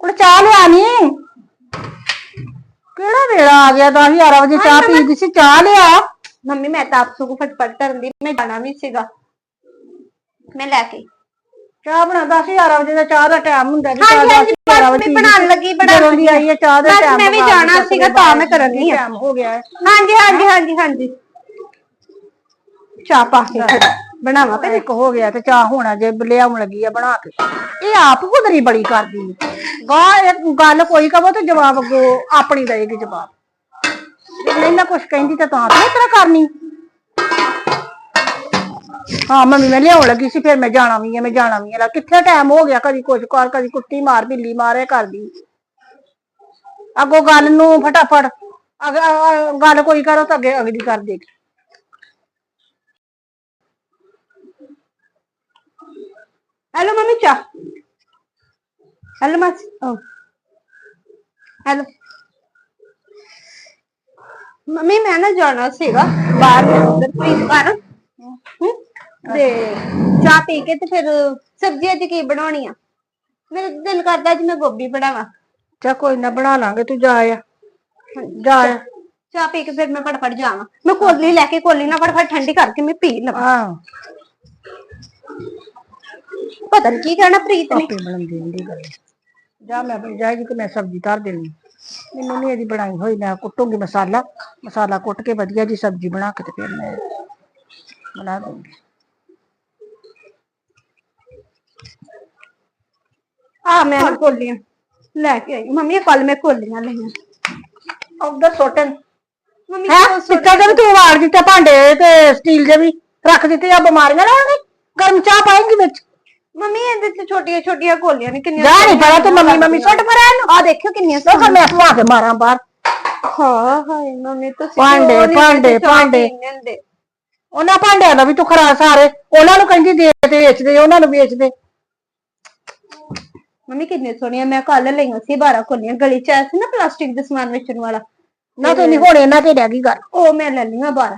ਉਹ ਚਾਹ ਲਿਆ ਕਿਹੜਾ ਵੇਲਾ ਆ ਗਿਆ? 10 11 ਵਜੇ ਚਾਹ ਪੀ ਗਈ ਸੀ ਚਾਹ ਲਿਆ। ਮੰਮੀ ਮੈਂ ਤਾਂ ਆਪ ਸਗੋਂ ਫਟਫਟ ਕਰਨ ਦੀ ਮੈਂ ਜਾਣਾ ਵੀ ਸੀਗਾ। ਮੈਂ ਲੈ ਕੇ। ਚਾਹ ਬਣਾ 10 11 ਵਜੇ ਦਾ ਚਾਹ ਦਾ ਟਾਈਮ ਹੁੰਦਾ ਜੀ ਹਾਂਜੀ ਹਾਂਜੀ ਬਸ ਮੈਂ ਬਣਾਉਣ ਲੱਗੀ ਬਣਾਉਣ ਜਦੋਂ ਦੀ ਆਈ ਹੈ ਚਾਹ ਦਾ ਬਸ ਟਾਈਮ ਮੈਂ ਵੀ ਜਾਣਾ ਸੀਗਾ ਤਾਂ ਮੈਂ ਕਰਨ ਨਹੀਂ ਆ ਟਾਈਮ ਹੋ ਗਿਆ। ਹੈ ਹਾਂਜੀ ਹਾਂਜੀ ਹਾਂਜੀ ਹਾਂਜੀ। ਚਾਹ ਪਾ ਕੇ ਬਣਾਵਾ ਤੇ ਇੱਕ ਹੋ ਗਿਆ ਤੇ ਚਾਹ ਹੋਣਾ ਜੇ ਲਿਆਉਣ ਲੱਗੀ ਆ ਬਣਾ ਕੇ। ਇਹ ਆਪ ਹੁਦਰੀ ਬੜੀ ਕਰਦੀ। ਹੈ ਗਾ ਇਹ ਗੱਲ ਕੋਈ ਕਹੋ ਤੇ ਜਵਾਬ ਅੱਗੋਂ ਆਪਣੀ ਦੇਗੀ ਜਵਾਬ। ਨਹੀਂ ਨਾ ਕੁਛ ਕਹਿੰਦੀ ਤਾਂ ਤਾਂ ਤਾਂ ਇਸ ਕਰਨੀ। ਹਾਂ, ਮੰਮੀ, ਮੈਂ ਲਿਆਉਣ ਲੱਗੀ ਸੀ, ਫਿਰ ਮੈਂ ਜਾਣਾ ਵੀ ਹੈ ਮੈਂ ਜਾਣਾ ਵੀ ਹੈ ਲੈ, ਕਿੱਥੇ ਟਾਈਮ ਹੋ ਗਿਆ? ਕਦੀ ਕੁਝ ਕਰ, ਕਦੀ ਕੁੱਤੀ ਮਾਰ, ਬਿੱਲੀ ਮਾਰੇ ਕਰਦੀ। ਅੱਗੋਂ ਗੱਲ ਨੂੰ ਫਟਾਫਟ ਅਗ- ਗੱਲ ਕੋਈ ਕਰੋ ਤਾਂ ਅੱਗੇ ਅਗਲੀ ਕਰ ਦੇਗੀ ਚਾਹ ਹੈਲੋ ਮਾਸੀ ਓ ਹੈਲੋ ਮੰਮੀ ਮੈਂ ਨਾ ਜਾਣਾ ਸੀਗਾ ਬਾਹਰ ਉਧਰ ਪ੍ਰੀਤ ਘਰ ਹਮ, ਤੇ ਚਾਹ ਪੀ ਕੇ ਤੇ ਫਿਰ ਸਬਜ਼ੀ ਅੱਜ ਕੀ ਬਣਾਉਣੀ ਆ? ਮੇਰਾ ਦਿਲ ਕਰਦਾ ਅੱਜ ਮੈਂ ਗੋਭੀ ਬਣਾਵਾਂ। ਚਾ ਕੋਈ ਨਾ ਬਣਾ ਲਾਂਗੇ ਤੂੰ ਜਾ ਆ। ਜਾ ਆ। ਚਾਹ ਪੀ ਕੇ ਫਿਰ ਮੈਂ ਫਟਾਫਟ ਜਾਵਾਂ। ਮੈਂ ਕੋਲੀ ਲੈ ਕੇ ਕੋਲੀ ਨਾਲ ਫਟਾਫਟ ਠੰਡੀ ਕਰਕੇ ਮੈਂ ਪੀ ਲਵਾਂ। ਹਾਂ। ਪਤਾ ਨਹੀਂ ਕੀ ਕਹਿਣਾ ਪ੍ਰੀਤ ਨੇ। ਆਪੇ ਬਣਾਉਂਦੀ ਹੁੰਦੀ ਗੱਲ। ਜਾ ਮੈਂ ਆਪਣੀ ਜਾਏਗੀ ਤੇ ਮੈਂ ਸਬਜ਼ੀ ਧਰ ਦੇਣੀ। ਮੈਨੂੰ ਨਹੀਂ ਇਹਦੀ ਬਣਾਈ ਹੋਈ ਮੈਂ ਕੁੱਟੂਗੀ ਮਸਾਲਾ। ਮਸਾਲਾ ਕੁੱਟ ਕੇ ਵਧੀਆ ਜੀ ਸਬਜ਼ੀ ਬਣਾ ਕੇ ਤੇ ਫਿਰ ਮੈਂ ਬਣਾ ਦੂੰਗੀ। ਆ ਮੈਂ ਕੋਲੀਆਂ ਲੈ ਕੇ ਆਈ। ਮੰਮੀ ਕੱਲ ਮੈਂ ਕੋਲੀਆਂ ਲਈਆਂ। ਉਧਰ ਸੋਟਨ ਮੰਮੀ ਹੈ? ਸਿੱਕਾ ਦੇ ਵੀ ਤੂੰ ਵਾੜ ਦਿੱਤੇ ਭਾਂਡੇ ਤੇ ਸਟੀਲ ਦੇ ਵੀ। ਰੱਖ ਦਿੱਤੇ ਆ ਬਿਮਾਰੀਆਂ ਲਾਉਣਗੇ। ਗਰਮ ਚਾਹ ਪਾਏਂਗੀ ਵਿੱਚ। ਮੰਮੀ ਇਹਦੇ ਚ ਛੋਟੀਆਂ ਛੋਟੀਆਂ ਕੋਲੀਆਂ ਨੇ ਕਿੰਨੀਆਂ ਜਾ ਨਹੀਂ ਪੜਾ ਤੇ ਮੰਮੀ ਮੰਮੀ ਸੁੱਟ ਪਰਾਂ ਇਹਨੂੰ। ਆ ਦੇਖਿਓ ਕਿੰਨੀਆਂ ਸੋ ਫਿਰ ਮੈਂ ਪਵਾ ਕੇ ਮਾਰਾਂ ਬਾਹਰ। ਹਾਂ ਹਾਏ ਮੰਮੀ ਤੁਸੀਂ ਭਾਂਡੇ, ਭਾਂਡੇ, ਭਾਂਡੇ। ਉਹਨਾਂ ਭਾਂਡਿਆਂ ਦਾ ਵੀ ਤੂੰ ਖਰਾ ਸਾਰੇ। ਉਹਨਾਂ ਨੂੰ ਕਹਿੰਦੀ ਦੇ ਤੇ ਵੇਚ ਦੇ ਉਹਨਾਂ ਨੂੰ ਵੇਚ ਦੇ ਮੰਮੀ ਕਿੰਨੇ ਸੋਹਣੀਆਂ। ਮੈਂ ਕੱਲ ਲਈਆਂ ਸੀ 12 ਕੋਲੀਆਂ। ਗਲੀ ਚ ਆਇਆ ਸੀ ਨਾ ਪਲਾਸਟਿਕ ਦੇ ਸਮਾਨ ਵੇਚਣ ਵਾਲਾ। ਨਾ ਤੇ ਨਹੀਂ ਹੁਣ ਇਹਨਾਂ ਤੇ ਰਹਿ ਗਈ ਗੱਲ। ਉਹ ਮੈਂ ਲੈ ਲਈਆਂ 12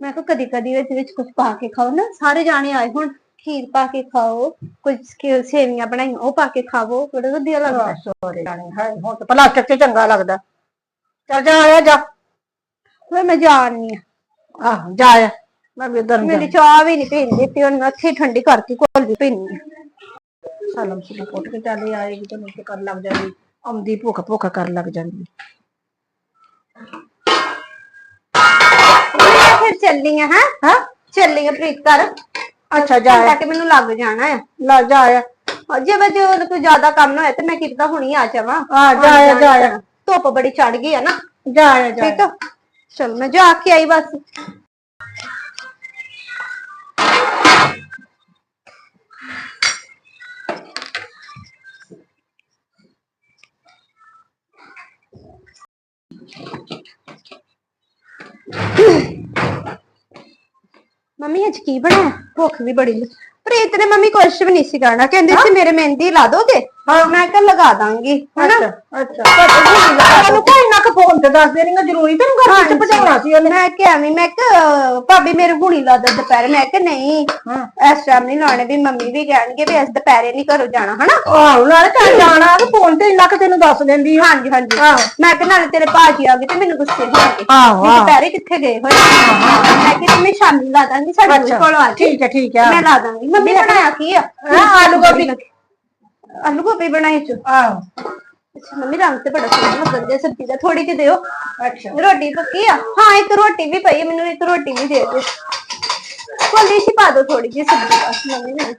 ਮੈਂ ਕਿਹਾ ਕਦੀ ਕਦੀ ਵਿੱਚ ਵਿੱਚ ਕੁਝ ਪਾ ਕੇ ਖਾਓ ਨਾ। ਸਾਰੇ ਜਾਣੇ ਆਏ ਹੁਣ। ਖੀਰ ਪਾ ਕੇ ਖਾਓ ਕੁਝ ਸੇ- ਸੇਵੀਆਂ ਬਣਾਈਆਂ ਉਹ ਪਾ ਕੇ ਖਾਵੋ ਬੜਾ ਵਧੀਆ ਲੱਗਦਾ। ਸੋਰੇ ਜਾਣੇ ਹੈ ਹੁਣ ਤਾਂ ਪਲਾਸਟਿਕ ਤੇ ਚੰਗਾ ਲੱਗਦਾ। ਚੱਲ ਜਾ ਆਇਆ ਜਾ। ਫਿਰ ਮੈਂ ਜਾਣੀ ਆ ਆਹ ਜਾ ਆ ਮੈਂ ਵੀ ਉਧਰ ਮੇਰੀ ਚਾਹ ਵੀ ਨਹੀਂ ਪੀਣ ਦਿੱਤੀ ਹੁਣ ਮੈਂ ਇੱਥੇ ਠੰਡੀ ਕਰਕੇ ਘੋਲ ਪੀਣੀ ਆ ਸਾਲਮ ਸੁਣ ਪੁੱਟ ਕੇ ਚੱਲੇ ਆਏਗੀ ਤੇ ਕੇ ਕਰ ਲੱਗ ਜਾਂਦੀ। ਆਉਂਦੀ ਭੁੱਖ ਭੁੱਖ ਕਰ ਲੱਗ ਜਾਂਦੀ। ਫਿਰ ਚੱਲੀ ਆ ਹਾਂ? ਹਾਂ? ਚੱਲੀ ਆ ਪ੍ਰੀਤ ਘਰ। ਅੱਛਾ ਜਾ ਤਾਂ ਕਿ ਮੈਨੂੰ ਲੱਗ ਜਾਣਾ ਆ। ਲਾ ਜਾ ਆ ਹਾਂ, ਜੇ ਮੈਂ ਜੇ ਕੋਈ ਜ਼ਿਆਦਾ ਕੰਮ ਨਾ ਹੋਇਆ ਤੇ ਮੈਂ ਕਿੱਦਾਂ ਹੁਣੀ ਆ ਜਾਵਾਂ। ਆ ਜਾ ਆ ਜਾ ਆ ਧੁੱਪ ਬੜੀ ਚੜ ਗਈ ਆ ਨਾ। ਜਾ ਆ ਜਾ ਠੀਕ ਆ? ਚਲ ਮੈਂ ਜਾ ਕੇ ਆਈ ਬਸ। ਮੰਮੀ ਅੱਜ ਕੀ ਬਣਾਇਆ? ਭੁੱਖ ਵੀ ਬੜੀ ਲੱਗੀ। ਪ੍ਰੀਤ ਨੇ ਮੰਮੀ ਕੁਛ ਵੀ ਨਹੀਂ ਸੀ ਕਰਨਾ ਕਹਿੰਦੇ ਸੀ ਮੇਰੇ ਮਹਿੰਦੀ ਲਾ ਦੋਗੇ? ਹਾਂ। ਮੈਂ ਕਿਹਾ ਲਗਾ ਦਾਂਗੀ ਹਨਾ? ਅੱਛਾ ਮੈਨੂੰ ਕੋਈ ਨਾ ਫੋਨ ਤੇ ਦੱਸ ਦੇਣੀਗਾ ਜ਼ਰੂਰੀ ਤੈਨੂੰ ਘਰ ਵਿੱਚ ਪਹੁੰਚਾਉਣਾ ਸੀ ਉਹਨੇ। ਮੈਂ ਕਿਹਾ ਵੀ ਮੈਂ ਕਿਹਾ ਭਾਬੀ ਮੇਰੇ ਹੁਣੀ ਲਾ ਦੇ ਦੁਪਹਿਰੇ। ਮੈਂ ਕਿਹਾ ਨਹੀਂ ਹਾਂ। ਇਸ ਟਾਈਮ ਨਹੀਂ ਲਾਣੇ ਵੀ ਮੰਮੀ ਵੀ ਕਹਿਣਗੇ ਵੀ ਇਸ ਦੁਪਹਿਰੇ ਨਹੀਂ ਘਰੋਂ ਜਾਣਾ ਹਨਾ? ਆਹੋ ਨਾਲੇ ਤਾਂ ਜਾਣਾ ਤੇ ਫੋਨ ਤੇ ਇੰਨਾ ਕਿ ਤੈਨੂੰ ਦੱਸ ਦਿੰਦੀ ਹਾਂਜੀ ਹਾਂਜੀ। ਮੈਂ ਕਿਹਾ ਨਾਲੇ ਤੇਰੇ ਭਾਜੀ ਆ ਗਏ ਤੇ ਮੈਨੂੰ ਗੁੱਸੇ ਹੋਣਗੇ ਆਹੋ। ਦੁਪਹਿਰੇ ਕਿੱਥੇ ਗਏ ਹੋਏ? ਮੈਂ ਕਿਹਾ ਮੈਂ ਸ਼ਾਮੀ ਲਾ ਦਾਂਗੀ ਸਾਡੇ ਕੋਲ ਆ ਠੀਕ ਹੈ ਠੀਕ ਹੈ ਮੈਂ ਲਾ ਦਾਂਗੀ। ਮੰਮੀ ਬਣਾਇਆ ਕੀ ਆ? ਆਲੂ ਗੋਭੀ। ਆਲੂ ਗੋਭੀ ਬਣਾਈ ਚ। ਆਹੋ। ਅੱਛਾ ਮੰਮੀ ਰੰਗ ਤੇ ਬੜਾ ਸੋਹਣਾ ਲੱਗਦਾ ਹੈ ਸਬਜ਼ੀ ਦਾ ਥੋੜੀ ਜਿਹੀ ਦਿਓ। ਅੱਛਾ। ਰੋਟੀ ਪੱਕੀ ਆ? ਹਾਂ ਇੱਕ ਰੋਟੀ ਵੀ ਪਈ ਮੈਨੂੰ ਇੱਕ ਰੋਟੀ ਵੀ ਦੇ ਦਿਓ। ਕੋਲੀ ਸੀ ਪਾ ਦਿਓ ਥੋੜੀ ਜਿਹੀ ਸਬਜ਼ੀ ਬਸ ਮੰਮੀ ਨੇ।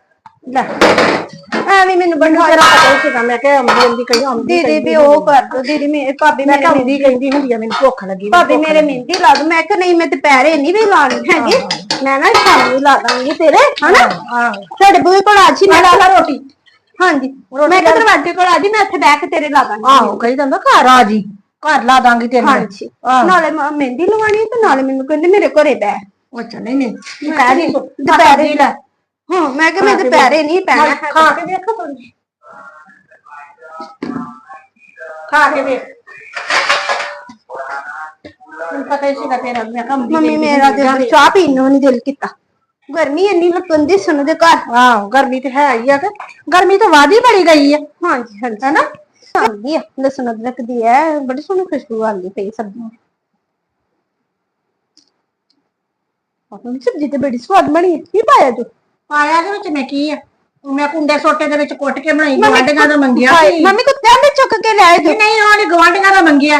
ਲੈ। ਐਵੇਂ ਮੈਨੂੰ ਮੈਨੂੰ ਬਣਵਾ ਤੇਰਾ ਪਤਾ ਹੀ ਸੀਗਾ ਮੈਂ ਕਿਹਾ ਆਉਂਦੀ ਆਉਂਦੀ ਕਹੀ ਆਉਂਦੀ ਦੀਦੀ ਵੀ ਉਹ ਕਰ ਦੋ ਦੀਦੀ ਮੇਰੇ ਭਾਬੀ ਮੈਂ ਮੇਰੇ ਕਿਹਾ ਆਉਂਦੀ ਕਹਿੰਦੀ ਹੁੰਦੀ ਆ ਮੈਨੂੰ ਭੁੱਖ ਲੱਗੀ ਭਾਬੀ ਮੇਰੇ ਮਹਿੰਦੀ ਲਾ ਦੋ ਮੈਂ ਕਿਹਾ ਨਹੀਂ ਮੈਂ ਦੁਪਹਿਰੇ ਨਹੀਂ ਵੀ ਲਾਣੀ ਹੈਗੀ। ਮੈਂ ਨਾ ਸ਼ਾਮੀ ਲਾ ਦਾਂਗੀ ਤੇਰੇ ਹਨਾ? ਆਹੋ ਸਾਡੇ ਬੂਹੇ ਕੋਲ ਆ ਜੀ ਮੈਂ ਲਾ ਲਾ ਰੋਟੀ। ਹਾਂਜੀ। ਮੈਂ ਕਿਹਾ ਦਰਵਾਜ਼ੇ ਕੋਲ ਆ ਜੀ ਮੈਂ ਇੱਥੇ ਬਹਿ ਕੇ ਤੇਰੇ ਲਾ ਦਾਂਗੀ। ਆਹੋ ਕਹੀ ਜਾਂਦਾ ਘਰ ਆ ਜੀ। ਘਰ ਲਾ ਦਾਂਗੀ ਤੈਨੂੰ ਹਾਂਜੀ। ਆਹੋ। ਨਾਲੇ ਮੈਂ ਮਹਿੰਦੀ ਲਵਾਣੀ ਤੇ ਨਾਲੇ ਮੈਨੂੰ ਕਹਿੰਦੇ ਮੇਰੇ ਘਰੇ ਬਹਿ। ਅੱਛਾ ਨਹੀਂ ਨਹੀਂ। ਮੈਂ ਕਹਿ ਦੀ। ਦੁਪਹਿਰੇ ਦੁਪਹਿਰੇ ਲੈ। ਹਾਂ ਮੈਂ ਕਿਹਾ ਮੈਂ ਦੁਪਹਿਰੇ ਨਹੀਂ ਪੈਣਾ ਹੈ ਖਾ। ਕੇ ਦੇਖੋ ਤੁਸੀਂ ਖਾ ਕੇ ਦੇਖ ਮੈਨੂੰ ਪਤਾ ਹੀ ਸੀਗਾ ਤੇਰਾ ਮੈਂ ਕੰਮ ਮੰਮੀ ਮੇਰਾ ਦਿਲ ਚਾਹ ਪੀਣ ਨੂੰ ਨਹੀਂ ਦਿਲ ਕੀਤਾ। ਗਰਮੀ ਇੰਨੀ ਲੱਗਣ ਦੀ ਸੁਣ ਦੇ ਘਰ। ਆਹੋ ਗਰਮੀ ਤੇ ਹੈ ਹੀ ਆ ਕਿ ਗਰਮੀ ਤਾਂ ਵਾਦੀ ਬੜੀ ਗਈ ਆ। ਹਾਂਜੀ ਹਾਂਜੀ। ਹੈਨਾ? ਆਉਂਦੀ ਆ ਲਸਣ ਅਦਰਕ ਦੀ ਹੈ ਬੜੀ ਸੋਹਣੀ ਖੁਸ਼ਬੂ ਆਉਂਦੀ ਪਈ ਸਬਜ਼ੀ ਦੀ ਆਪਣੀ ਸਬਜ਼ੀ ਤੇ ਬੜੀ ਸਵਾਦ ਬਣੀ ਹੈ ਕੀ ਪਾਇਆ ਤੂੰ? ਪਾਇਆ ਦੇ ਵਿੱਚ ਮੈਂ ਕੀ ਆ? ਮੈਂ ਕੁੰਡੇ ਸੋਟੇ ਦੇ ਵਿੱਚ ਕੁੱਟ ਕੇ ਬਣਾਈ ਗਵਾਂਢੀਆਂ ਦਾ ਮੰਗਿਆ ਸੀ। ਮੰਮੀ ਕੁੱਤਿਆਂ ਚੁੱਕ ਕੇ ਲਿਆਏ ਨਹੀਂ ਨਹੀਂ ਉਹਨੇ ਗਵਾਂਢੀਆਂ ਦਾ ਮੰਗਿਆ।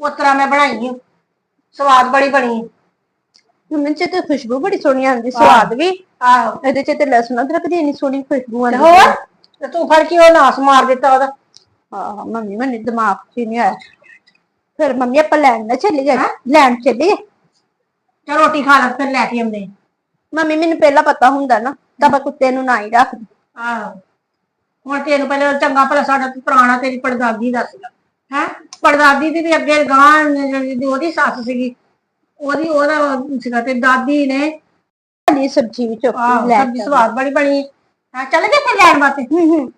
ਉਸ ਤਰ੍ਹਾਂ ਮੈਂ ਬਣਾਈ ਆ। ਸਵਾਦ ਬੜੀ ਬਣੀ ਮੰਮੀ ਚ ਤੇ ਖੁਸ਼ਬੂ ਬੜੀ ਸੋਹਣੀ ਆਉਂਦੀ ਸਵਾਦ ਵੀ। ਆਹੋ। ਇਹਦੇ ਚ ਤੇ ਲਸਣ ਅਦਰਕ ਦੀ ਇੰਨੀ ਸੋਹਣੀ ਖੁਸ਼ਬੂ ਆਉਂਦੀ ਹੋਰ? ਤੇ ਤੂੰ ਫੜ ਕੇ ਉਹ ਨਾਸ ਮਾਰ ਦਿੱਤਾ ਉਹਦਾ। ਹਾਂ ਮੰਮੀ ਮੈਨੂੰ ਦਿਮਾਗ 'ਚ ਹੀ ਨਹੀਂ ਆਇਆ। ਫਿਰ ਮੰਮੀ ਆਪਾਂ ਲੈਣ ਨਾ ਚੱਲੀ ਗਏ ਲੈਣ ਚੱਲੀ ਗਏ ਚਲ ਰੋਟੀ ਖਾ ਲੈ ਫਿਰ ਲੈ ਕੇ ਆਉਂਦੇ ਮੰਮੀ ਮੈਨੂੰ ਪਹਿਲਾਂ ਪਤਾ ਹੁੰਦਾ ਨਾ ਤਾਂ ਆਪਾਂ ਕੁੱਤੇ ਨੂੰ ਨਾ ਹੀ ਰੱਖਦੇ। ਆਹੋ। ਹੁਣ ਤੈਨੂੰ ਪਹਿਲੇ ਚੰਗਾ ਭਲਾ ਸਾਡਾ ਪੁਰਾਣਾ ਤੇਰੀ ਪੜਦਾਦੀ ਦਾ ਸੀਗਾ ਹੈ? ਪੜਦਾਦੀ ਦੀ ਵੀ ਅੱਗੇ ਗਾਂ ਜਿਹੜੀ ਉਹਦੀ ਸੱਸ ਸੀਗੀ ਉਹਦੀ ਉਹਦਾ ਸੀਗਾ ਤੇ ਦਾਦੀ ਨੇ ਨਹੀਂ ਸਬਜ਼ੀ ਵੀ ਚੁੱਕ ਆਹ ਕੇ ਲੈ ਸਬਜ਼ੀ ਸਵਾਦ ਬੜੀ ਬਣੀ। ਹਾਂ ਚੱਲ ਗਏ ਫਿਰ ਲੈਣ ਵਾਸਤੇ। ਹੂੰ ਹੂੰ।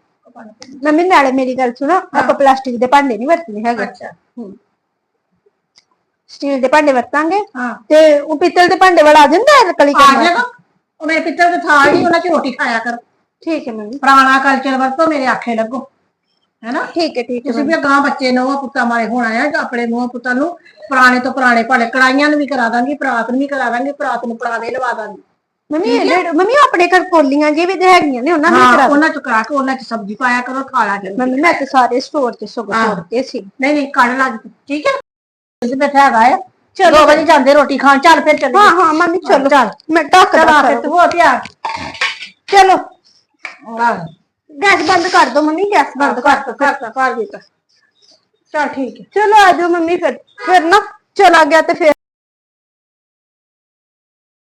ਮੰਮੀ ਨਾਲੇ ਮੇਰੀ ਗੱਲ ਸੁਣੋ ਆਪਾਂ ਪਲਾਸਟਿਕ ਦੇ ਭਾਂਡੇ ਨਹੀਂ ਵਰਤਨੇ ਹੈਗੇ। ਅੱਛਾ। ਸਟੀਲ ਦੇ ਭਾਂਡੇ ਵਰਤਾਂਗੇ ਹਾਂ। ਤੇ ਉਹ ਪਿੱਤਲ ਦੇ ਭਾਂਡੇ ਵਾਲਾ ਆ ਜਾਂਦਾ ਹੈ ਕਲੀ ਆ ਕਰਨ? ਉਹ ਮੇਰੇ ਪਿੱਤਲ ਦੇ ਥਾਲ ਉਹਨਾਂ ਚ ਰੋਟੀ ਖਾਇਆ ਕਰ। ਠੀਕ ਹੈ ਮੰਮੀ। ਪੁਰਾਣਾ ਕਲਚਰ ਵਰਤੋ ਮੇਰੇ ਆਖੇ ਲੱਗੋ। ਹੈਨਾ? ਠੀਕ ਹੈ ਠੀਕ ਹੈ ਤੁਸੀਂ ਵੀ ਗਾਂ ਬੱਚੇ ਨੂੰ ਪੁੱਤਾਂ ਮਾਰੇ ਹੋਣਾ ਆ ਜਾਂ ਆਪਣੇ ਨੂੰ ਪੁੱਤਾਂ ਨੂੰ ਪੁਰਾਣੇ ਤੋਂ ਪੁਰਾਣੇ ਭਾਂਡੇ ਕੜਾਈਆਂ ਨੂੰ ਵੀ ਕਰਾ ਦਾਂਗੀ ਪਰਾਤ ਨੂੰ ਵੀ ਕਰਾ ਦਾਂਗੀ ਪਰਾਤ ਨੂੰ ਪਰਾਵੇ ਲਵਾ ਦਾਂਗੀ। ਮੰਮੀ ਇਹ- ਮੰਮੀ ਆਪਣੇ ਘਰ ਕੋਲੀਆਂ ਜੀ ਵੀ ਤੇ ਹੈਗੀਆਂ ਨੇ ਉਹਨਾਂ ਨੂੰ ਹਾਂ ਕਰਾ ਉਹਨਾਂ ਚ ਕਰਾ ਕੇ ਉਹਨਾਂ ਚ ਸਬਜ਼ੀ ਪਾਇਆ ਕਰੋ ਖਾ ਲਾ ਮੰਮੀ ਮੈਂ ਤੇ ਸਾਰੇ ਸਟੋਰ ਤੇ ਸੁੱਕ ਹਾਂ। ਤੋੜਤੇ ਸੀ। ਨਹੀਂ ਨਹੀਂ ਕੱਢ ਲਾ ਠੀਕ ਹੈ? ਤੁਸੀਂ ਬੈਠਾ ਹੈਗਾ ਹੈ ਚਲੋ। ਵਜੇ ਜਾਂਦੇ ਰੋਟੀ ਖਾਣ ਚੱਲ ਫਿਰ ਚੱਲ ਹਾਂ ਹਾਂ ਮੰਮੀ ਚਲੋ। ਚੱਲ। ਮੈਂ ਢੱਕ ਚਲ ਆ ਫਿਰ ਤੂੰ ਹੋ ਤਿਆਰ। ਚਲੋ। ਆਹ। ਗੈਸ ਬੰਦ ਕਰ ਦੋ ਮੰਮੀ ਗੈਸ ਬੰਦ ਕਰ ਦੋ। ਕਰ ਕਰ ਦਿੱਤਾ ਚਲ ਠੀਕ ਹੈ। ਚਲੋ ਆ ਜਾਓ ਮੰਮੀ ਫਿਰ ਫਿਰ ਨਾ। ਚਲਾ ਗਿਆ ਤੇ ਫਿਰ